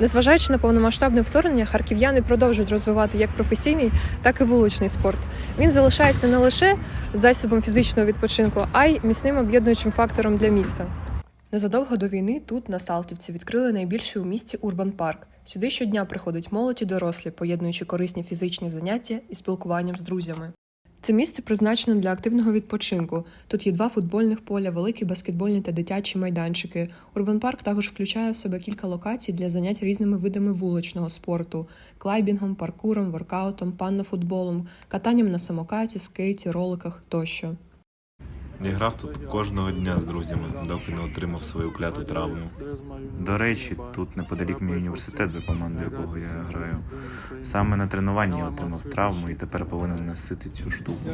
Незважаючи на повномасштабне вторгнення, харків'яни продовжують розвивати як професійний, так і вуличний спорт. Він залишається не лише засобом фізичного відпочинку, а й міцним об'єднуючим фактором для міста. Незадовго до війни тут, на Салтівці, відкрили найбільший у місті урбан парк. Сюди щодня приходить молодь і дорослі, поєднуючи корисні фізичні заняття і спілкуванням з друзями. Це місце призначено для активного відпочинку. Тут є два футбольних поля, великі баскетбольні та дитячі майданчики. Урбан парк також включає в себе кілька локацій для занять різними видами вуличного спорту: клайбінгом, паркуром, воркаутом, паннофутболом, катанням на самокаті, скейті, роликах тощо. Я грав тут кожного дня з друзями, доки не отримав свою кляту травму. До речі, тут неподалік мій університет, за командою якого я граю. Саме на тренуванні я отримав травму і тепер повинен носити цю штуку.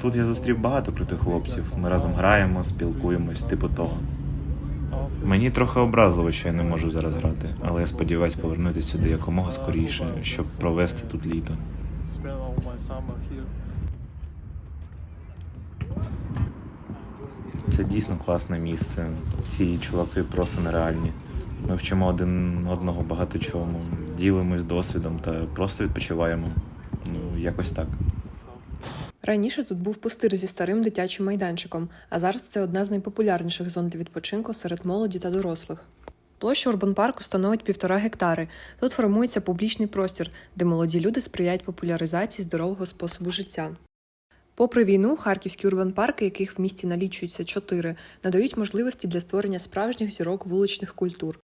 Тут я зустрів багато крутих хлопців. Ми разом граємо, спілкуємось, типу того. Мені трохи образливо, що я не можу зараз грати, але я сподіваюся повернутися сюди якомога скоріше, щоб провести тут літо. Це дійсно класне місце. Ці чуваки просто нереальні. Ми вчимо один одного багато чому, ділимось досвідом та просто відпочиваємо. Ну, якось так. Раніше тут був пустир зі старим дитячим майданчиком, а зараз це одна з найпопулярніших зон для відпочинку серед молоді та дорослих. Площа Урбан парку становить півтора гектари. Тут формується публічний простір, де молоді люди сприяють популяризації здорового способу життя. Попри війну, харківські урбан-парки, яких в місті налічується чотири, надають можливості для створення справжніх зірок вуличних культур.